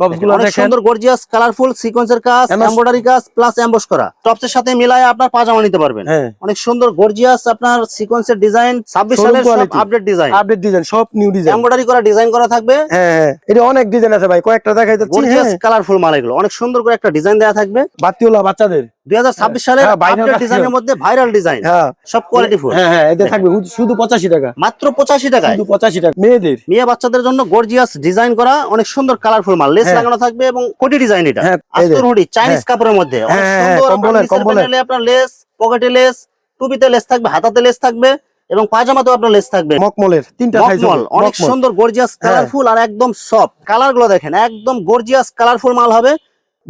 টপসগুলো অনেক দেখেন। সুন্দর গর্জিয়াস কালারফুল সিকোয়েন্সের কাজ এমব্রয়ডারি কাজ প্লাস এমবস করা। টপসের সাথে মিলায় আপনার পাজামা নিতে পারবেন। হ্যাঁ। অনেক সুন্দর গর্জিয়াস আপনার সিকোয়েন্সের ডিজাইন সালের সব আপডেট ডিজাইন আপডেট ডিজাইন সব নিউ ডিজাইন এমব্রয়ডারি করা ডিজাইন করা থাকবে। হ্যাঁ হ্যাঁ এটা অনেক ডিজাইন আছে ভাই কয়েকটা দেখাই যাচ্ছি গর্জিয়াস হ্যাঁ। কালারফুল মাল এগুলো। অনেক সুন্দর করে একটা ডিজাইন দেয়া থাকবে। বাতিওলা বাচ্চাদের। দুই সালের হ্যাঁ, ডিজাইনের মধ্যে ভাইরাল ডিজাইন হ্যাঁ। সব কোয়ালিটি ফুল হ্যাঁ হ্যাঁ থাকবে শুধু- শুধু পঁচাশি টাকা। মাত্র পঁচাশি টাকায়। শুধু পঁচাশি টাকা। মেয়েদের। মেয়ে বাচ্চাদের জন্য গর্জিয়াস ডিজাইন করা অনেক সুন্দর কালারফুল মাল। লেস। লাগানো থাকবে এবং কোটি ডিজাইন এটা। আস্তর হুডি চাইনিজ। কাপড়ের মধ্যে। অনেক সুন্দর কম্বলের, আপনার কম্বলের। আপনার লেস পকেটে লেস টুপিতে লেস থাকবে হাতাতে লেস থাকবে এবং পাজামাতেও আপনার লেস থাকবে। মকমলের তিনটা সাইজ অনেক সুন্দর গর্জিয়াস। কালারফুল আর একদম সফট কালারগুলো দেখেন একদম গর্জিয়াস কালারফুল মাল হবে।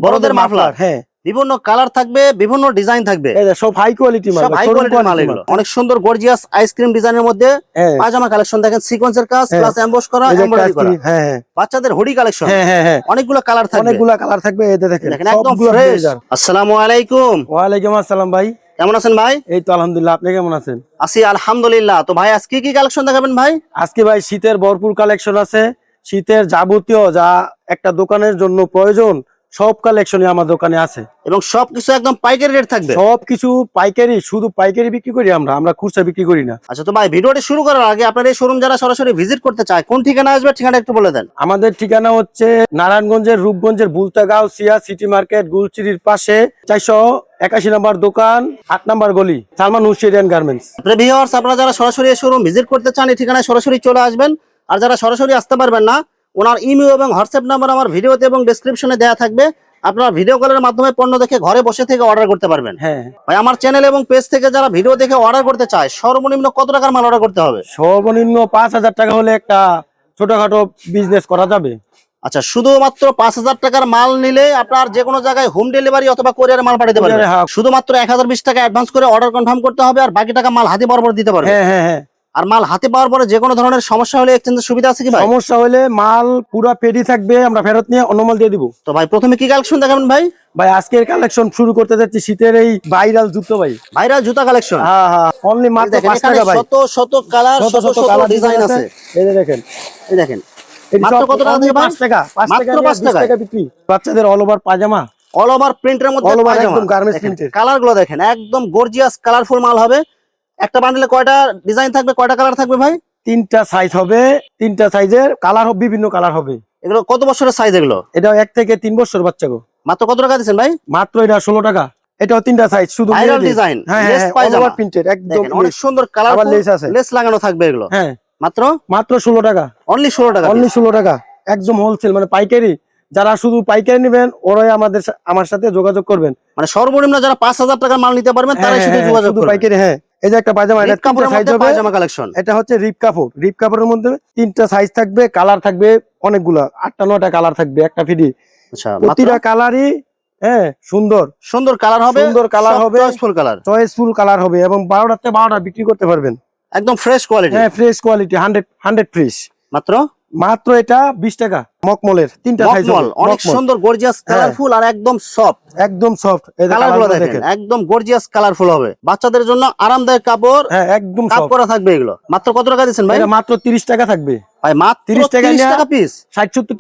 বড়দের মাফলার হ্যাঁ। বিভিন্ন কালার থাকবে বিভিন্ন ডিজাইন থাকবে। সব হাই কোয়ালিটি মাল সব হাই কোয়ালিটির মাল। এগুলো অনেক সুন্দর গর্জিয়াস আইসক্রিম ডিজাইনের মধ্যে হ্যাঁ। পাজামা কালেকশন দেখেন সিকোয়েন্সের কাজ হ্যাঁ। প্লাস এমবস করা এমব্রয়ডারি করা। হ্যাঁ হ্যাঁ। বাচ্চাদের হুডি কালেকশন হ্যাঁ হ্যাঁ হ্যাঁ। অনেকগুলো কালার থাকবে। অনেকগুলা কালার থাকবে এতে দেখেন দেখেন একদম ফ্রেশ আসসালামু আলাইকুম। ওয়ালাইকুম আসসালাম ভাই। কেমন আছেন ভাই? এই তো আলহামদুলিল্লাহ আপনি কেমন আছেন? আছি আলহামদুলিল্লাহ। তো ভাই আজকে কি কালেকশন দেখাবেন ভাই? আজকে ভাই শীতের ভরপুর কালেকশন আছে। শীতের যাবতীয় যা একটা দোকানের জন্য প্রয়োজন সব কালেকশনই আমার দোকানে আছে। এবং সবকিছু একদম পাইকারি রেট থাকবে? সবকিছু পাইকারি শুধু পাইকারি বিক্রি করি আমরা আমরা খুচরা বিক্রি করি না। আচ্ছা তো ভাই ভিডিওটি শুরু করার আগে আপনার এই শোরুম যারা সরাসরি ভিজিট করতে চায় কোন ঠিকানা আসবে ঠিকানা একটু বলে দেন। আমাদের ঠিকানা হচ্ছে নারায়ণগঞ্জের রূপগঞ্জের বুলতাগাঁও সিয়া সিটি মার্কেট গুলচিরির পাশে চারশো একাশি নম্বর দোকান আট নম্বর গলি সালমান হুসেরিয়ান গার্মেন্টস। আপনারা যারা সরাসরি শোরুম ভিজিট করতে চান এই ঠিকানায় সরাসরি চলে আসবেন। আর যারা সরাসরি আসতে পারবেন না ওনার ইমেল এবং হোয়াটসঅ্যাপ নাম্বার আমার ভিডিওতে এবং ডেসক্রিপশনে দেওয়া থাকবে। আপনারা ভিডিও কলের মাধ্যমে পণ্য দেখে ঘরে বসে থেকে অর্ডার করতে পারবেন। হ্যাঁ। ভাই আমার চ্যানেল এবং পেজ থেকে যারা ভিডিও দেখে অর্ডার করতে চায় সর্বনিম্ন কত টাকার মাল অর্ডার করতে হবে? সর্বনিম্ন পাঁচ হাজার টাকা হলে একটা ছোটখাটো বিজনেস করা যাবে। আচ্ছা শুধুমাত্র পাঁচ হাজার টাকার মাল নিলে আপনার যে কোনো জায়গায় হোম ডেলিভারি অথবা কোরিয়ার মাল পাঠাতে পারবেন। হ্যাঁ। শুধুমাত্র এক হাজার বিশ টাকা অ্যাডভান্স করে অর্ডার কনফার্ম করতে হবে আর বাকি টাকা মাল হাতে বরাবর দিতে পারবে হ্যাঁ হ্যাঁ হ্যাঁ। আর মাল হাতে পাওয়ার পরে যে কোনো ধরনের সমস্যা হলে এক্সচেঞ্জের সুবিধা আছে কি ভাই? সমস্যা হলে মাল পুরা পেডি থাকবে আমরা ফেরত নিয়ে অন্য মাল দিয়ে দিব। তো ভাই প্রথমে কি কালেকশন দেখাবেন ভাই? ভাই আজকের কালেকশন শুরু করতে যাচ্ছি শীতের এই ভাইরাল জুতো ভাই। ভাইরা জুতা কালেকশন হ্যাঁ হ্যাঁ অনলি মাত্র দেখেন পাঁচ এখানে টাকা ভাই। শত শত কালার শত শত কালার ডিজাইন আছে। এই যে দেখেন। এই দেখেন। মাত্র কত টাকা দিয়ে ভাই? পাঁচ? টাকা পাঁচ মাত্র টাকা পাঁচ নিয়ে বিশ টাকা বিক্রি। বাচ্চাদের অল ওভার পাজামা। অল ওভার প্রিন্টের মধ্যে over একদম garments print এর। কালারগুলো দেখেন একদম গর্জিয়াস কালারফুল মাল হবে। একটা বান্ডেলে কয়টা ডিজাইন থাকবে কয়টা কালার থাকবে ভাই? তিনটা সাইজ হবে তিনটা সাইজের কালার হবে বিভিন্ন কালার হবে। এগুলো কত বছরের সাইজ এগুলো? এটা এক থেকে তিন বছর বাচ্চা গো। মাত্র কত টাকা দিচ্ছেন ভাই? মাত্র এটা ষোলো টাকা। এটাও তিনটা সাইজ শুধু ভাইরাল ডিজাইন হ্যাঁ হ্যাঁ প্রিন্টেড একদম অনেক সুন্দর কালার লেস আছে। লেস লাগানো থাকবে এগুলো। হ্যাঁ। মাত্র? মাত্র ষোলো টাকা। অনলি ষোলো টাকা অনলি ষোলো টাকা। একদম হোলসেল মানে পাইকারি। যারা শুধু পাইকারি নেবেন ওরাই আমাদের আমার সাথে যোগাযোগ করবেন। মানে সর্বনিম্ন যারা পাঁচ হাজার টাকার মাল নিতে পারবেন তারাই হ্যাঁ, শুধু হ্যাঁ, যোগাযোগ শুধু পাইকারি হ্যাঁ। এই যে একটা পায়জামা এটা রিপ কাপড়ের সাইজ হবে। পায়জামা কালেকশন এটা হচ্ছে রিপ কাপড়। রিপ কাপড়ের মধ্যে তিনটা সাইজ থাকবে কালার থাকবে অনেকগুলা। আটটা নয়টা কালার থাকবে একটা ফিডি। আচ্ছা প্রতিটা কালারই হ্যাঁ সুন্দর। সুন্দর কালার হবে সুন্দর colour হবে। ফুল কালার চয়েসফুল কালার হবে এবং বারোটাতে বারোটা বিক্রি করতে পারবেন। একদম ফ্রেশ কোয়ালিটি হ্যাঁ fresh quality hundred hundred fresh মাত্র? মাত্র এটা বিশ টাকা। মকমলের তিনটা সাইজ অনেক সুন্দর গর্জিয়াস। কালারফুল আর একদম সফট একদম সফট কালারগুলো দেখেন একদম গর্জিয়াস কালারফুল হবে। বাচ্চাদের জন্য আরামদায়ক কাপড় হ্যাঁ একদম কাপ করা থাকবে এগুলো। মাত্র কত টাকা দিচ্ছেন ভাই? এটা মাত্র তিরিশ টাকা থাকবে। ভাই মাত্র 30 টাকা 30 টাকা পিস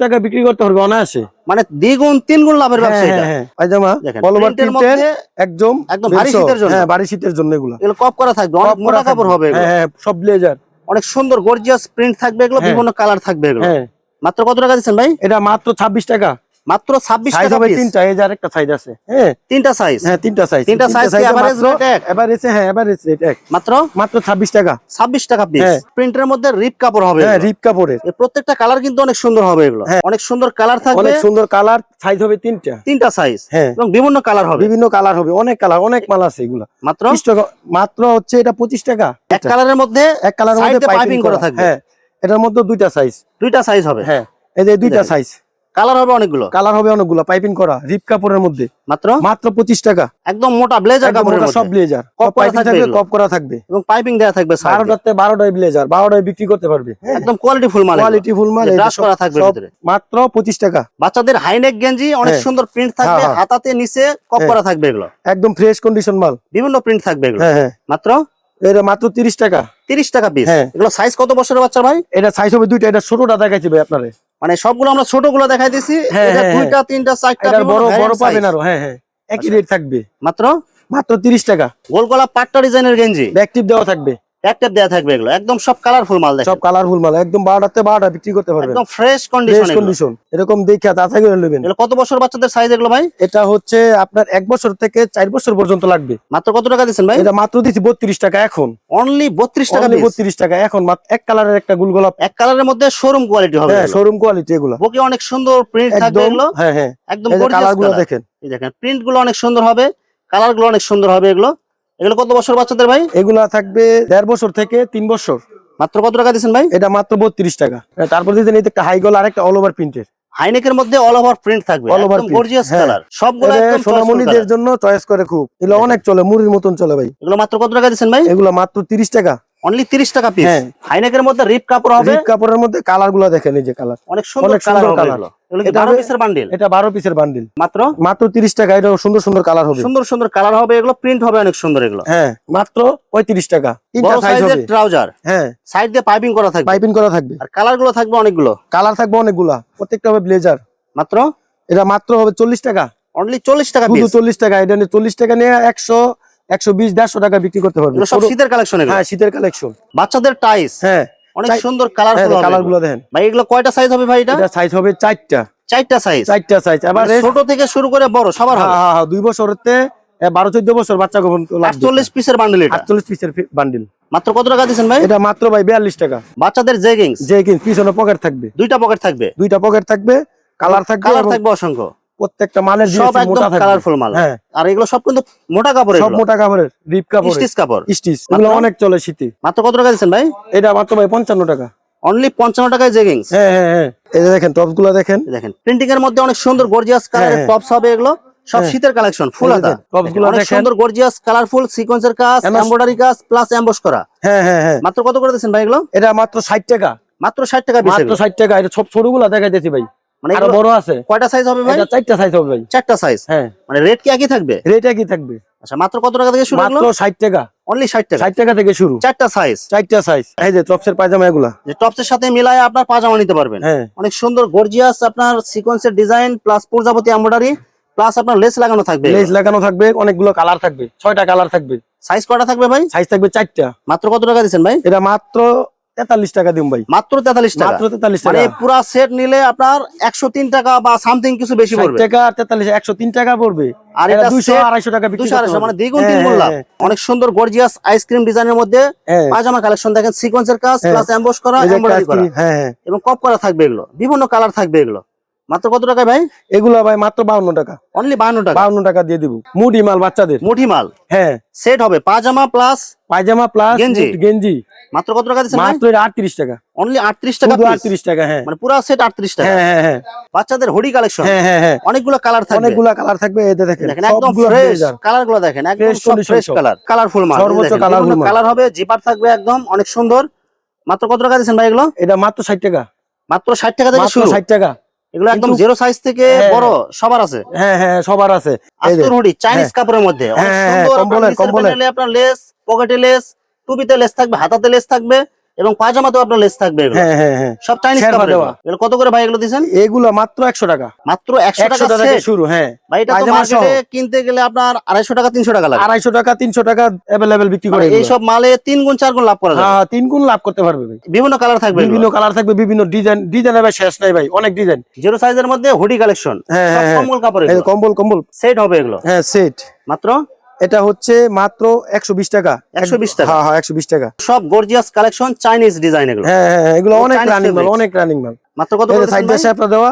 টাকা বিক্রি করতে পারবে অনায়াসে। মানে দ্বিগুণ তিন গুণ লাভের ব্যবসা হ্যাঁ, এটা। হ্যাঁ। পায়জামা দেখেন প্রিন্টের একদম একদম ভারী শীতের জন্য। হ্যাঁ ভারী শীতের জন্য এগুলো। এগুলো কপ করা থাকবে অনেক মোটা কাপড় হবে এগুলো। হ্যাঁ হ্যাঁ সব ব্লেজার অনেক সুন্দর গর্জিয়াস প্রিন্ট থাকবে এগুলো হ্যাঁ। বিভিন্ন কালার থাকবে এগুলো। হ্যাঁ। মাত্র কত টাকা দিচ্ছেন ভাই? এটা মাত্র ছাব্বিশ টাকা। মাত্র ছাব্বিশ সাইজ টাকা হবে পিস তিনটা এই যে আরেকটা সাইজ আছে। হ্যাঁ তিনটা সাইজ হ্যাঁ তিনটা সাইজ তিনটা size কি average rate এক? এভারেজে হ্যাঁ এভারেজ রেট এক। মাত্র? মাত্র ছাব্বিশ টাকা। ছাব্বিশ টাকা পিস হ্যাঁ। প্রিন্টের মধ্যে রিপ কাপড় হবে হ্যাঁ রিপ কাপড়ের। প্রত্যেকটা কালার কিন্তু অনেক সুন্দর হবে এগুলো। হ্যাঁ। অনেক সুন্দর কালার থাকবে। অনেক সুন্দর কালার সাইজ হবে তিনটা। তিনটা সাইজ হ্যাঁ। এবং বিভিন্ন কালার হবে। বিভিন্ন কালার হবে অনেক কালার অনেক মাল আছে এগুলা। মাত্র? বিশ টাকা মাত্র হচ্ছে এটা পঁচিশ টাকা। এক কালারের মধ্যে এক কালার side মধ্যে পাইপিং করা করা। থাকবে। হ্যাঁ এটার মধ্যে দুইটা সাইজ দুইটা সাইজ হবে। হ্যাঁ এই যে দুইটা সাইজ কালার হবে অনেকগুলো। কালার হবে অনেকগুলো পাইপিং করা রিপ কাপড়ের মধ্যে। মাত্র? মাত্র পঁচিশ টাকা। একদম মোটা ব্লেজার কাপড়ের সব ব্লেজার কপ পাইপিং থাকবে কপ করা থাকবে। এবং পাইপিং দেওয়া থাকবে। বারোটাতে বারোটায় ব্লেজার বারোটায় বিক্রি করতে পারবে। একদম কোয়ালিটি ফুল মাল কোয়ালিটি ফুল মাল ব্রাশ করা থাকবে মাত্র পঁচিশ টাকা। বাচ্চাদের হাইনেক গেঞ্জি অনেক হ্যাঁ। সুন্দর প্রিন্ট থাকবে হ্যাঁ, হ্যাঁ। হাতাতে নিচে কপ হ্যাঁ। করা থাকবে এগুলো। একদম ফ্রেশ কন্ডিশন মাল। বিভিন্ন প্রিন্ট থাকবে এগুলো। হ্যাঁ হ্যাঁ। মাত্র? এটা মাত্র তিরিশ টাকা। তিরিশ টাকা পিস হ্যাঁ। এগুলো সাইজ কত বছরের বাচ্চা ভাই? এটা সাইজ হবে দুইটা এটা ছোটটা দেখাচ্ছি ভাই আপনারে। মানে সবগুলো আমরা ছোটগুলো দেখাই দিছি। হ্যাঁ, এটা হ্যাঁ, দুইটা তিনটা চারটা বড় বড় পাবেন আরও হ্যাঁ হ্যাঁ। একই আচ্ছা। রেট থাকবে। মাত্র? মাত্র তিরিশ টাকা। গোল গলা পাট্টা ডিজাইনের গেঞ্জি। ব্যাকটিভ দেওয়া থাকবে। ট্যাগ দেওয়া থাকবে এগুলো। একদম সব কালারফুল মাল সব কালারফুল মাল একদম বারোটাতে বারোটা বিক্রি করতে পারবেন। একদম ফ্রেশ ফ্রেশ কন্ডিশন কন্ডিশন এরকম দেখে তাড়াতাড়ি করে নেবেন। এগুলো কত বছর বাচ্চাদের সাইজ এগুলো ভাই? এটা হচ্ছে আপনার এক বছর থেকে চার বছর পর্যন্ত লাগবে। মাত্র কত টাকা দিচ্ছেন ভাই? এটা মাত্র দিচ্ছি বত্রিশ টাকা এখন। অনলি বত্রিশ টাকা piece। বত্রিশ টাকা। এখন মাত্র এক কালারের একটা গুলগোলাপ। এক কালারের মধ্যে শোরুম কোয়ালিটি হবে হ্যাঁ শোরুম কোয়ালিটি এগুলো। বুকে অনেক সুন্দর প্রিন্ট থাকবে এগুলো। হ্যাঁ হ্যাঁ। একদম এই যে কালারগুলো দেখেন। এই দেখেন প্রিন্টগুলো অনেক সুন্দর হবে। কালারগুলো অনেক সুন্দর হবে এগুলো। এগুলো কত বছর বাচ্চাদের ভাই? এগুলা থাকবে দেড় বছর থেকে তিন বছর। মাত্র কত টাকা দিচ্ছেন ভাই? এটা মাত্র বত্রিশ টাকা। হ্যাঁ, তারপর দিতে নিতে একটা হাই গল আর একটা অল ওভার প্রিন্টের হাইনেকের মধ্যে অল ওভার প্রিন্ট থাকবে All over গর্জিয়াস। কালার সবগুলো একদম সোনামণিদের জন্য চয়েস করে খুব। এগুলো অনেক চলে মুড়ির মতন চলে ভাই। এগুলো মাত্র কত টাকা দিচ্ছেন ভাই? এগুলো মাত্র তিরিশ টাকা। অনলি 30 টাকা পিস হ্যাঁ। হাইনেকের মধ্যে রিপ কাপড় হবে। রিপ কাপড়ের মধ্যে কালারগুলো দেখেন এই যে কালার অনেক সুন্দর কালার সুন্দর হবে colour। এগুলো এগুলো কি এটা 12 পিসের বান্ডিল এটা বারো পিসের বান্ডিল মাত্র? মাত্র তিরিশ টাকা এটা সুন্দর সুন্দর কালার হবে। সুন্দর সুন্দর কালার হবে এগুলো প্রিন্ট হবে অনেক সুন্দর এগুলো। হ্যাঁ মাত্র পঁয়ত্রিশ টাকা। তিনটা সাইজ হবে। ট্রাউজার হ্যাঁ। সাইড দিয়ে পাইপিং করা থাকবে। পাইপিং করা থাকবে। আর কালারগুলো থাকবে অনেকগুলো। কালার থাকবে অনেকগুলা। প্রত্যেকটা হবে ব্লেজার মাত্র? এটা মাত্র হবে চল্লিশ টাকা। অনলি 40 টাকা শুধু টাকা। এটা নিয়ে চল্লিশ টাকা নিয়ে একশো একশো বিশ দেড়শো টাকা বিক্রি করতে পারবে। সব শীতের কালেকশন হ্যাঁ শীতের কালেকশন বাচ্চাদের টাইস হ্যাঁ। অনেক সুন্দর হ্যাঁ কালারফুল হবে। কালারগুলো দেখেন। ভাই এগুলো কয়টা সাইজ হবে ভাই এটা? এটা সাইজ হবে চারটা। চারটা সাইজ চারটা সাইজ এবার ছোট থেকে শুরু করে বড় সবার হবে? হ্যাঁ, হ্যাঁ, হ্যাঁ, দুই বছরতে এ, বারো চোদ্দ বছর বাচ্চা কখন আটচল্লিশ পিসের বান্ডেল এটা? আটচল্লিশ পিসের বান্ডিল মাত্র কত টাকা দিচ্ছেন ভাই? এটা মাত্র ভাই বিয়াল্লিশ টাকা। বাচ্চাদের জেগিংস কি পিছনে পকেট থাকবে। দুইটা পকেট থাকবে? দুইটা পকেট থাকবে কালার থাকবে কালার থাকবে অসংখ্য। প্রত্যেকটা মালের সব একদম কালারফুল মাল। হ্যাঁ। আর এগুলো সব কিন্তু মোটা কাপড় সব মোটা কাপড়ের রিপ কাপড় স্টিচ কাপড়। স্টিচ এগুলো অনেক চলে শীতে মাত্র কত টাকা দিচ্ছেন ভাই? এটা মাত্র ভাই পঞ্চান্ন টাকা। অনলি পঞ্চান্ন টাকায় জেগিংস হ্যাঁ হ্যাঁ হ্যাঁ। এই দেখেন টপসগুলো দেখেন দেখেন প্রিন্টিং এর মধ্যে অনেক সুন্দর গর্জিয়াস কালারের। টপস হবে এগুলো। সব হ্যাঁ। শীতের কালেকশন ফুল হাতা অনেক সুন্দর গর্জিয়াস কালারফুল সিকোয়েন্সের কাজ এমব্রয়ডারি কাজ প্লাস এমবস করা। হ্যাঁ হ্যাঁ হ্যাঁ। মাত্র কত করে দিচ্ছেন ভাই এগুলো? এটা মাত্র ষাট টাকা। মাত্র ষাট টাকা মাত্র ষাট টাকা। এটা সব ছোটগুলা দেখাইতেছি ভাই। মানে আরও বড় আছে। কয়টা সাইজ হবে ভাই? এটা চারটা সাইজ হবে ভাই। চারটা সাইজ হ্যাঁ। মানে রেট কি একই থাকবে? রেট একই থাকবে। আচ্ছা মাত্র কত টাকা থেকে শুরু মাত্র হলো? ষাট টাকা। অনলি ষাট টাকা। ষাট টাকা থেকে শুরু। চারটা সাইজ চারটা সাইজ এই যে টপসের পায়জামা এগুলা। যে টপসের সাথে মিলায় আপনার পাজামা নিতে পারবেন। হ্যাঁ। অনেক সুন্দর গর্জিয়াস আপনার সিকোয়েন্সের ডিজাইন প্লাস প্রজাপতি এমব্রয়ডারি প্লাস আপনার লেস লাগানো থাকবে। লেস লাগানো থাকবে অনেকগুলো কালার থাকবে ছয়টা কালার থাকবে। সাইজ কয়টা থাকবে ভাই? সাইজ থাকবে চারটা। মাত্র কত টাকা দিচ্ছেন ভাই? এটা মাত্র তেতাল্লিশ টাকা দিম ভাই। মাত্র তেতাল্লিশ টাকা? মাত্র তেতাল্লিশ মানে টাকা পুরা সেট নিলে আপনার একশো তিন টাকা বা সামথিং কিছু বেশি পড়বে। টাকা তেতাল্লিশ একশো তিন টাকা পড়বে। আর এটা আড়াইশো টাকা দুশো আড়াইশো পারবে। মানে দ্বিগুণ হ্যাঁ, তিনগুণ লাভ হ্যাঁ, অনেক সুন্দর গর্জিয়াস আইসক্রিম ডিজাইনের মধ্যে হ্যাঁ পাজামা কালেকশন দেখেন সিকোয়েন্সের কাজ হ্যাঁ। প্লাস এমবস করা হ্যাঁ হ্যাঁ। এবং কপ করা থাকবে এগুলো। বিভিন্ন কালার থাকবে এগুলো। মাত্র কত টাকা ভাই? এগুলো ভাই মাত্র বাউন্ন টাকা। অনলি বাহান্ন টাকা? বাউন্ন টাকা দিয়ে দিব। মুডি মাল বাচ্চাদের। মুঠি মাল। হ্যাঁ। সেট হবে। পাজামা প্লাস পায়জামা প্লাস গেঞ্জি। গেঞ্জি। মাত্র কত টাকা দিচ্ছেন মাত্র আটত্রিশ টাকা। অনলি আটত্রিশ টাকা শুধু piece। আটত্রিশ টাকা হ্যাঁ। মানে পুরো সেট আটত্রিশ টাকা। হ্যাঁ হ্যাঁ হ্যাঁ। বাচ্চাদের হুডি কালেকশন হ্যাঁ হ্যাঁ হ্যাঁ। অনেকগুলো কালার থাকবে। অনেকগুলা কালার থাকবে এতে দেখেন দেখেন একদম ফ্রেশ blazer। কালার দেখেন একদম সব ফ্রেশ কালার কালারফুল মাল সর্বোচ্চ মাল। কালার হবে জিপার থাকবে একদম অনেক সুন্দর। মাত্র কত টাকা দিচ্ছেন ভাই এগুলো? এটা মাত্র ষাট টাকা। মাত্র ষাট টাকা থেকে শুরু। ষাট টাকা। এগুলো একদম জিরো সাইজ থেকে হ্যাঁ, বড় সবার আছে। হ্যাঁ হ্যাঁ সবার আছে। আস্তর হুডি চাইনিজ কাপড়ের মধ্যে। অনেক হ্যাঁ, হ্যাঁ, সুন্দর কম্বলের, কম্বলের। আপনার লেস পকেটে লেস টুপিতে লেস থাকবে হাতাতে লেস থাকবে এবং পায়জামাতেও আপনার লেস থাকবে এগুলো। হ্যাঁ হ্যাঁ হ্যাঁ। সব চাইনিজ কাপড় দেওয়া। এগুলো। কত করে ভাই এগুলো দিচ্ছেন এগুলো মাত্র একশো টাকা। মাত্র একশো একশো টাকা টাকা থেকে শুরু হ্যাঁ। ভাই এটা তো মার্কেটে কিনতে গেলে আপনার আড়াইশো টাকা তিনশো টাকা লাগে। আড়াইশো টাকা তিনশো টাকা অ্যাভেলেবেল বিক্রি করে এগুলো। এইসব মালে তিন গুণ চার গুণ লাভ করা যাবে হ্যাঁ তিন গুণ লাভ করতে পারবে বিভিন্ন কালার থাকবে বিভিন্ন কালার থাকবে বিভিন্ন ডিজাইন ডিজাইন ভাই শেষ নাই ভাই অনেক ডিজাইন জিরো সাইজের মধ্যে হুডি কালেকশন হ্যাঁ, হ্যাঁ, হ্যাঁ। কম্বল কাপড় কম্বল কম্বল। সেট হবে এগুলো। হ্যাঁ সেট মাত্র এটা হচ্ছে মাত্র একশো বিশ টাকা। 120 টাকা? হ্যাঁ হ্যাঁ একশো বিশ টাকা। সব গর্জিয়াস কালেকশন চাইনিজ ডিজাইন এগুলো। হ্যাঁ হ্যাঁ হ্যাঁ, এগুলো অনেক রানিং মাল অনেক রানিং মাল। মাত্র কত সাইড দেওয়া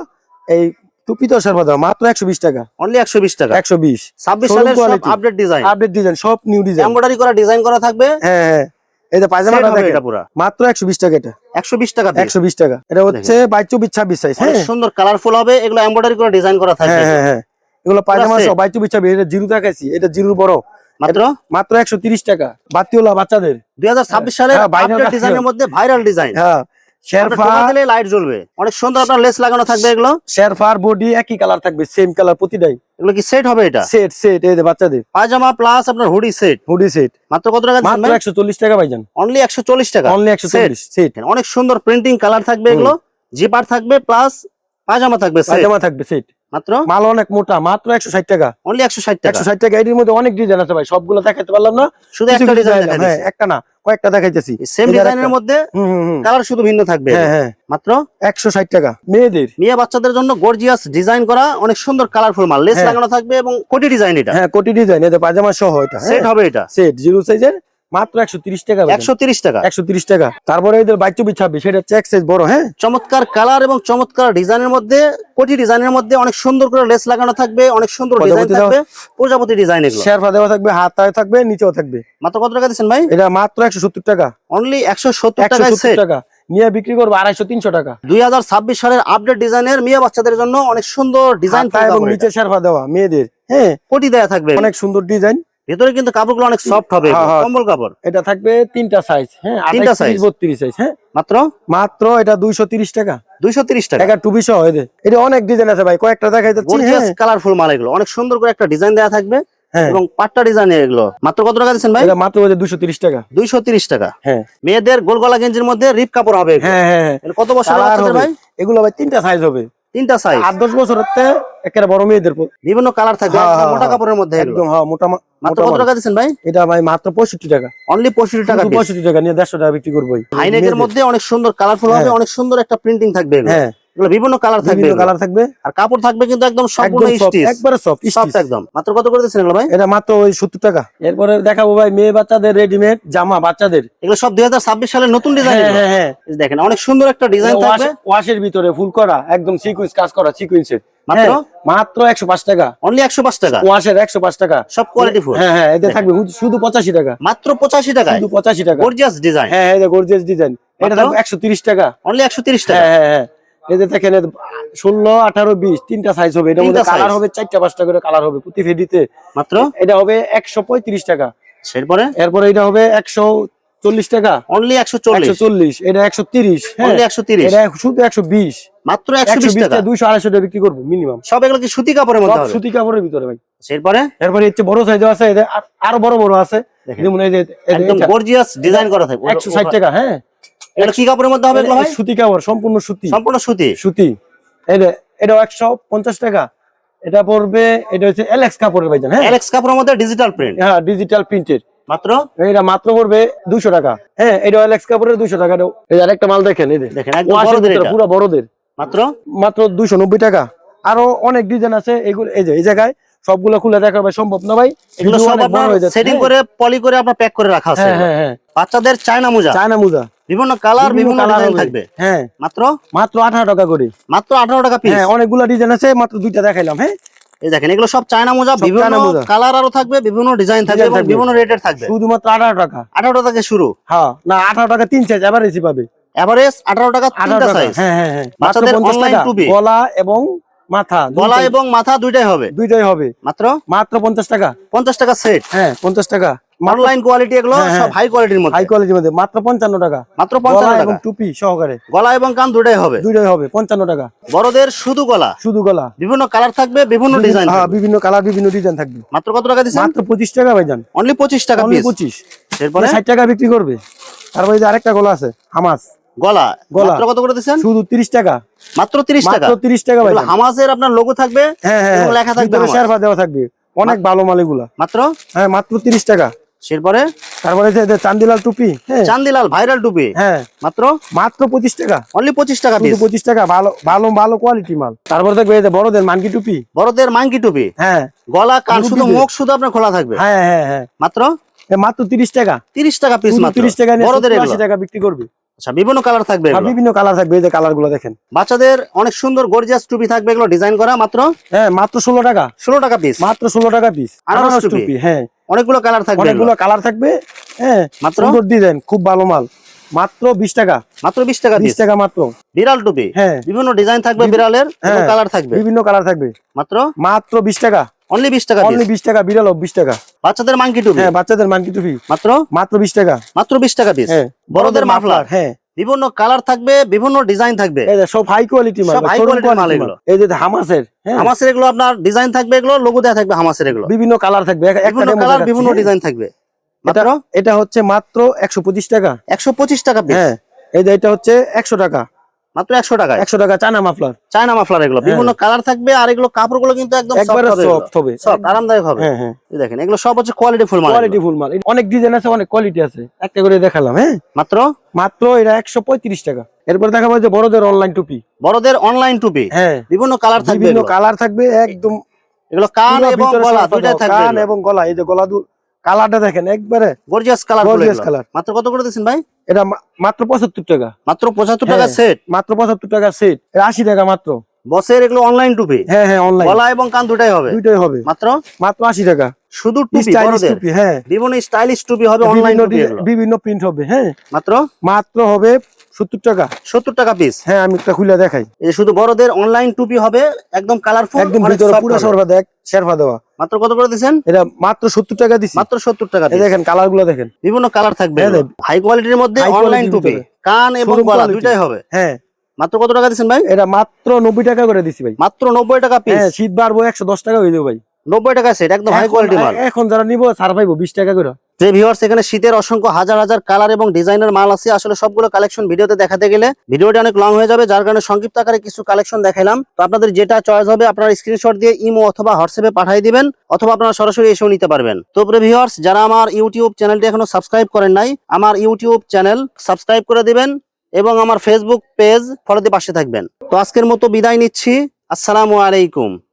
এই টুপি তো শেপা দেওয়া মাত্র একশো বিশ টাকা। অনলি একশো বিশ টাকা? একশো বিশ। ছাব্বিশ Showroom সালের সব আপডেট ডিজাইন আপডেট ডিজাইন সব নিউ ডিজাইন এমব্রয়ডারি করা ডিজাইন করা থাকবে? হ্যাঁ হ্যাঁ এই যে Set পায়জামাটা দেখেন এটা পুরো। মাত্র একশো বিশ টাকা এটা। একশো বিশ টাকা piece। একশো বিশ টাকা। এটা হচ্ছে বাইশ চব্বিশ ছাব্বিশ সাইজ হ্যাঁ। সুন্দর কালারফুল হবে এগুলো এমব্রয়ডারি করে ডিজাইন করা থাকবে। হ্যাঁ হ্যাঁ হ্যাঁ। এগুলো পায়জামা। সহ বাইশ চব্বিশ ছাব্বিশ এটা জিরো দেখাইছি এটা জিরো বড়। মাত্র? মাত্র একশো তিরিশ টাকা বাতিওলা বাচ্চাদের। দুই হাজার ছাব্বিশ সালের হ্যাঁ, viral আপডেট ডিজাইনের মধ্যে ভাইরাল ডিজাইন হ্যাঁ শেরফা লাইট জ্বলবে। অনেক সুন্দর আপনার লেস লাগানো থাকবে এগুলো। শেরফার বডি একই কালার থাকবে সেম কালার প্রতিটাই। এগুলো কি সেট হবে এটা? সেট সেট এই বাচ্চাদের। পায়জামা প্লাস আপনার হুডি সেট হুডি সেট মাত্র কত টাকা মাত্র একশো চল্লিশ টাকা ভাইজান। অনলি একশো চল্লিশ টাকা। অনলি একশো Set। চল্লিশ সেট অনেক সুন্দর প্রিন্টিং কালার থাকবে এগুলো। জিপার থাকবে প্লাস পায়জামা থাকবে। পায়জামা থাকবে সেট মাত্র? মাল অনেক মোটা মাত্র একশো ষাট টাকা। অনলি একশো ষাট টাকা। একশো ষাট টাকা এটির মধ্যে অনেক ডিজাইন আছে ভাই সবগুলো দেখাতে পারলাম না। শুধু একটা ডিজাইন হ্যাঁ একটা না কয়েকটা দেখাইতেছি। সেম ডিজাইনের মধ্যে কালার শুধু ভিন্ন থাকবে। হ্যাঁ হ্যাঁ। মাত্র? একশো ষাট টাকা মেয়েদের। মেয়ে বাচ্চাদের জন্য গর্জিয়াস ডিজাইন করা অনেক সুন্দর কালারফুল মাল। লেস হ্যাঁ। লাগানো থাকবে এবং কোটি ডিজাইন এটা। হ্যাঁ কোটি ডিজাইন এদের পায়জামা সহ এটা সেট হবে এটা। সেট জিরো সাইজের মাত্র একশো তিরিশ টাকা একশো তিরিশ টাকা। একশো তিরিশ টাকা। তারপরে এদের বাইশ চব্বিশ ছাব্বিশ সেটা চেক সাইজ বড় হ্যাঁ? চমৎকার কালার এবং চমৎকার ডিজাইনের মধ্যে কোটি ডিজাইনের মধ্যে অনেক সুন্দর করে লেস লাগানো থাকবে অনেক সুন্দর ডিজাইন থাকবে প্রজাপতি ডিজাইন এগুলো। শেরফা দেওয়া থাকবে হাতায় থাকবে নিচেও থাকবে। মাত্র কত টাকা দিচ্ছেন ভাই? এটা মাত্র একশো সত্তর টাকা। অনলি একশো সত্তর টাকা। নিয়ে বিক্রি করব আড়াইশো তিনশো টাকা। দুই হাজার ছাব্বিশ সালের আপডেট ডিজাইনের মেয়ে বাচ্চাদের জন্য অনেক সুন্দর ডিজাইন এবং নিচে শেরফা দেওয়া মেয়েদের হ্যাঁ? কোটি দেয়া থাকবে। অনেক সুন্দর ডিজাইন ভেতরে কিন্তু কাপড়গুলো অনেক সফট হবে। হ্যাঁ, হ্যাঁ। কম্বল কাপড়। এটা থাকবে তিনটা সাইজ হ্যাঁ? তিনটা size। বত্রিশ সাইজ হ্যাঁ? মাত্র? মাত্র এটা দুইশো টাকা। দুইশো টাকা? টাকা টুবি সহ এটা অনেক ডিজাইন আছে ভাই কয়েকটা দেখাই যাচ্ছি গর্জিয়াস হ্যাঁ? কালারফুল মাল এগুলো। অনেক সুন্দর করে একটা ডিজাইন দেওয়া থাকবে এবং পাট্টা ডিজাইন এগুলো। মাত্র কত টাকা দিচ্ছেন ভাই? এটা মাত্র দুশো তিরিশ টাকা। দুইশো তিরিশ টাকা। হ্যাঁ। মেয়েদের গোল গলা গেঞ্জির মধ্যে রিপ কাপড় হবে হ্যাঁ হ্যাঁ কত বছর হবে। ভাই? এগুলো ভাই তিনটা সাইজ হবে। তিনটা সাইজ আট দশ বছর একেবারে বড় মেয়েদের বিভিন্ন কালার থাকবে হ্যাঁ, হ্যাঁ, মোটা হ্যাঁ। কাপড়ের মধ্যে একদম হ্যাঁ মোটা মাত্র কত টাকা দিচ্ছেন ভাই? এটা ভাই মাত্র পঁয়ষট্টি টাকা। অনলি পঁয়ষট্টি টাকা পঁয়ষট্টি টাকা নিয়ে দেড়শো টাকা বিক্রি করব। হাইনেকের মধ্যে অনেক সুন্দর কালারফুল হবে হ্যাঁ। অনেক সুন্দর একটা প্রিন্টিং থাকবে হ্যাঁ। এগুলো বিভিন্ন কালার থাকবে কালার থাকবে। আর কাপড় থাকবে কিন্তু একদম সম্পূর্ণ স্টিচ একবারে সফট সফট একদম। মাত্র কত করে দিচ্ছেন ভাই? এটা মাত্র ওই সত্তর টাকা। এরপরে দেখাবো ভাই মেয়ে বাচ্চাদের রেডিমেড জামা বাচ্চাদের। এগুলো সব দুই সালের নতুন ডিজাইন হ্যাঁ হ্যাঁ হ্যাঁ। দেখেন অনেক সুন্দর একটা ডিজাইন থাকবে। ওয়াশের ভিতরে ফুল করা একদম সিকুয়েন্স কাজ করা সিকুয়েন্সের মাত্র? মাত্র একশো পাঁচ টাকা। অনলি একশো পাঁচ টাকা? ওয়াশের একশো পাঁচ টাকা। সব কোয়ালিটি ফুল হ্যাঁ হ্যাঁ এতে থাকবে শুধু- শুধু পঁচাশি টাকা। মাত্র পঁচাশি টাকায়? শুধু পঁচাশি টাকা। গর্জিয়াস ডিজাইন হ্যাঁ হ্যাঁ গর্জিয়াস ডিজাইন এটা থাকবে একশো তিরিশ টাকা। অনলি একশো তিরিশ টাকা? হ্যাঁ হ্যাঁ। দেখেন ষোলো আঠারো বিশ তিনটা সাইজ হবে। মধ্যে কালার হবে চারটা পাঁচটা করে কালার হবে। প্রতি ফেডিতে। মাত্র? এটা হবে একশো পঁয়ত্রিশ টাকা। এরপরে? এরপরে এটা হবে একশো চল্লিশ টাকা। অনলি একশো চল্লিশ? চল্লিশ এটা একশো তিরিশ হ্যাঁ। একশো তিরিশ? এটা শুধু একশো বিশ। মাত্র একশো বিশ টাকা? দুইশো আড়াইশো টাকা বিক্রি করব মিনিমাম সব এগুলো কি সুতি কাপড়ের মধ্যে সুতি কাপড়ের ভিতরে ভাই। এরপরে? এরপরে হচ্ছে বড় সাইজ আছে আর- আরও বড় বড় আছে। যেমন এই যে একদম গর্জিয়াস ডিজাইন করা থাকবে। একশো ষাট টাকা হ্যাঁ। এগুলো কি কাপড়ের মধ্যে হবে ভাই? সুতি কাপড় সম্পূর্ণ সুতি। সম্পূর্ণ সুতি? সুতি। এটাও একশো পঞ্চাশ টাকা। এটা পড়বে এটা হচ্ছে এলেক্স কাপড়ের ভাইজান হ্যাঁ? অ্যালেক্স কাপড়ের মধ্যে ডিজিটাল প্রিন্ট হ্যাঁ ডিজিটাল প্রিন্টের মাত্র? এটা মাত্র পড়বে দুইশো টাকা। হ্যাঁ এটা এলেক্স কাপড়ের দুইশো টাকা। এটাও- এই আরেকটা মাল দেখেন এই দেখেন একদম বড়দের এটা। পুরো বড়দের। মাত্র? মাত্র দুইশো নব্বই টাকা। আরও অনেক ডিজাইন আছে এগুলো এই যে এই জায়গায় সবগুলো খুলে দেখা ভাই সম্ভব না ভাই। এগুলো সব আপনার সেটিং। করে পলি করে আপনার প্যাক করে রাখা আছে হ্যাঁ হ্যাঁ হ্যাঁ। বাচ্চাদের চায়না মোজা। চায়না মুজা। বিভিন্ন কালার বিভিন্ন ডিজাইন থাকবে। হ্যাঁ। মাত্র? মাত্র আঠারো টাকা করে। মাত্র আঠারো টাকা পিস হ্যাঁ অনেকগুলো ডিজাইন আছে মাত্র দুইটা দেখাইলাম হ্যাঁ। এই দেখেন এগুলো সব চায়না মোজা বিভিন্ন কালার আরও থাকবে বিভিন্ন ডিজাইন থাকবে এবং বিভিন্ন রেটের থাকবে। শুধুমাত্র আঠারো টাকা। আঠারো টাকা থেকে শুরু? হ্যাঁ না আঠারো টাকা তিন সাইজ রেসি পাবে। এভারেজ আঠারো টাকা আঠারো তিনটা সাইজ হ্যাঁ হ্যাঁ হ্যাঁ। মাত্র বাচ্চাদের টাকা। টুপি। গলা এবং মাথা গলা এবং মাথা দুইটাই হবে? দুইটাই হবে। মাত্র? মাত্র পঞ্চাশ টাকা। পঞ্চাশ টাকা সেট হ্যাঁ পঞ্চাশ টাকা। অনলাইন কোয়ালিটি এগুলো হ্যাঁ, হ্যাঁ। সব হাই কোয়ালিটির মধ্যে। হাই কোয়ালিটির মধ্যে। মাত্র পঞ্চান্ন টাকা। মাত্র গলা পঞ্চান্ন এবং টাকা। টুপি সহকারে। গলা এবং কান দুটাই হবে। দুইটাই হবে পঞ্চান্ন টাকা। বড়দের শুধু গলা। শুধু গলা। বিভিন্ন কালার থাকবে বিভিন্ন ডিজাইন হ্যাঁ বিভিন্ন কালার বিভিন্ন ডিজাইন থাকবে। মাত্র কত টাকা দিচ্ছেন? মাত্র পঁচিশ টাকা ভাইজান। অনলি পঁচিশ টাকা অনলি পিস পঁচিশ। এরপরে? ষাট টাকা বিক্রি করবে। তারপরে যে আরেকটা গলা আছে হামাস। গলা। গলা। মাত্র কত করে দিচ্ছেন? শুধু তিরিশ টাকা। মাত্র তিরিশ টাকা। তিরিশ টাকা ভাইজান। হামাসের আপনার লোগো থাকবে হ্যাঁ হ্যাঁ লেখা থাকবে হামাস। দেওয়া থাকবে। অনেক ভালো মাল এগুলা। মাত্র? হ্যাঁ মাত্র তিরিশ টাকা। এরপরে? তারপরে যে- চান্দিলাল টুপি হ্যাঁ। চান্দিলাল ভাইরাল টুপি? হ্যাঁ। মাত্র? মাত্র পঁচিশ টাকা। অনলি পঁচিশ টাকা পিস পঁচিশ টাকা ভালো ভালো ভালো কোয়ালিটি মাল। তারপরে দেখবে এই যে বড়দের মানকি টুপি। বড়দের মাঙ্কি টুপি? হ্যাঁ। গলা কান শুধু মুখ শুধু আপনার খোলা থাকবে? হ্যাঁ হ্যাঁ হ্যাঁ। মাত্র? মাত্র তিরিশ টাকা। তিরিশ টাকা পিস মাত্র। তিরিশ টাকা বড়দের টাকা বিক্রি করবে। আচ্ছা বিভিন্ন কালার থাকবে আর বিভিন্ন কালার থাকবে এই যে কালারগুলো দেখেন। বাচ্চাদের অনেক সুন্দর গর্জিয়াস টুপি থাকবে এগুলো ডিজাইন করা মাত্র? হ্যাঁ মাত্র ষোলো টাকা। ষোলো টাকা পিস মাত্র ষোলো টাকা পিস আনারস টুপি। হ্যাঁ। অনেকগুলো কালার থাকবে অনেকগুলো কালার থাকবে হ্যাঁ। মাত্র? সুন্দর ডিজাইন খুব ভালো মাল। মাত্র বিশ টাকা। মাত্র বিশ টাকা বিশ টাকা মাত্র। বিড়াল টুপি? হ্যাঁ। বিভিন্ন ডিজাইন থাকবে বিড়ালের হ্যাঁ। কালার থাকবে? বিভিন্ন কালার থাকবে। মাত্র? মাত্র বিশ টাকা। অনলি বিশ টাকা অনলি পিস বিশ টাকা বিড়াল বিশ টাকা। বাচ্চাদের মাঙ্কি টুপি? হ্যাঁ বাচ্চাদের মানকি টুপি। মাত্র? মাত্র বিশ টাকা। মাত্র বিশ টাকা পিস হ্যাঁ বড়দের মাফলার হ্যাঁ। বিভিন্ন কালার থাকবে বিভিন্ন ডিজাইন থাকবে। এই যে সব হাই কোয়ালিটি মাল সব showroom মাল এগুলো। এই যে হামাসের হ্যাঁ। হামাসের এগুলো আপনার ডিজাইন থাকবে এগুলো লোগো দেওয়া থাকবে হামাসের এগুলো। বিভিন্ন কালার থাকবে বিভিন্ন কালার বিভিন্ন হ্যাঁ। ডিজাইন থাকবে। মাত্র? এটা হচ্ছে মাত্র একশো পঁচিশ টাকা। একশো পঁচিশ টাকা পিস হ্যাঁ এই যে এটা হচ্ছে একশো টাকা। মাত্র একশো টাকায়। একশো টাকা চায়না মাফলার। চায়না মাফলার এগুলো। হ্যাঁ। বিভিন্ন কালার থাকবে আর এগুলো কাপড়গুলো কিন্তু একদম সফট হবে সফট আরামদায়ক হবে। হ্যাঁ হ্যাঁ। দেখেন এগুলো সব হচ্ছে কোয়ালিটি ফুল মাল কোয়ালিটি ফুল মাল। অনেক ডিজাইন আছে অনেক কোয়ালিটি আছে। একটা করে দেখালাম হ্যাঁ? মাত্র? মাত্র এটা একশো পঁয়ত্রিশ টাকা। এরপর দেখাবো যে বড়দের অনলাইন টুপি। বড়দের অনলাইন টুপি। হ্যাঁ। বিভিন্ন কালার থাকবে বিভিন্ন কালার থাকবে একদম এগুলো কান এবং গলা দুইটাই থাকবে কান এবং গলা এই যে গলা দু কালারটা দেখেন একবারে গর্জিয়াস কালার গর্জিয়াস কালার মাত্র কত করে দিচ্ছেন ভাই? এটা মাত্র পঁচাত্তর টাকা। মাত্র পঁচাত্তর টাকা হ্যাঁ। সেট মাত্র পঁচাত্তর টাকা সেট আশি টাকা মাত্র। বসের এগুলো অনলাইন টুপি? হ্যাঁ হ্যাঁ অনলাইন গলা এবং কান দুটাই হবে? দুটাই হবে। মাত্র? মাত্র আশি টাকা। শুধু টুপি টুপি হ্যাঁ। বিভিন্ন স্টাইলিশ টুপি হবে অনলাইন। বিভিন্ন প্রিন্ট হবে হ্যাঁ। মাত্র? মাত্র হবে সত্তর টাকা। সত্তর টাকা পিস হ্যাঁ আমি একটা খুলে দেখাই। এই শুধু বড়দের অনলাইন টুপি হবে একদম কালারফুল একদম ভিতরে পুরো সরফা দেখ শেরফা দেওয়া। মাত্র কত করে দিচ্ছেন এটা মাত্র সত্তর টাকা দিছি। মাত্র সত্তর টাকা দেখেন কালারগুলো দেখেন। বিভিন্ন কালার থাকবে হ্যাঁ, হাই কোয়ালিটির মধ্যে অনলাইন টুপি। কান এবং গলা। দুইটাই হবে। হ্যাঁ। মাত্র কত টাকা দিচ্ছেন ভাই? এটা মাত্র নব্বই টাকা করে দিছি ভাই। মাত্র নব্বই টাকা পিস হ্যাঁ শীত বাড়বো একশো দশ টাকা হয়ে যাবে ভাই। নব্বই টাকা সেট একদম হাই কোয়ালিটি মাল। এখন যারা নিবো ছাড় পাইবো বিশ টাকা করে। যে ভিউয়ার্স এখানে শীতের অসংখ্য হাজার হাজার কালার এবং ডিজাইনের মাল আছে। আসলে সবগুলো কালেকশন ভিডিওতে দেখাতে গেলে ভিডিওটা অনেক লং হয়ে যাবে, যার কারণে সংক্ষিপ্ত আকারে কিছু কালেকশন দেখাইলাম। তো আপনাদের যেটা চয়েস হবে, আপনারা স্ক্রিনশট দিয়ে ইমো অথবা হোয়াটসঅ্যাপে পাঠিয়ে দিবেন, অথবা আপনারা সরাসরি এসেও নিতে পারবেন। তো প্রিয় ভিউয়ার্স যারা আমার ইউটিউব চ্যানেলটি এখনও সাবস্ক্রাইব করেন নাই, আমার ইউটিউব চ্যানেল সাবস্ক্রাইব করে দিবেন এবং আমার ফেসবুক পেজ ফলো দিয়ে পাশে থাকবেন। তো আজকের মতো বিদায় নিচ্ছি। আসসালামু আলাইকুম।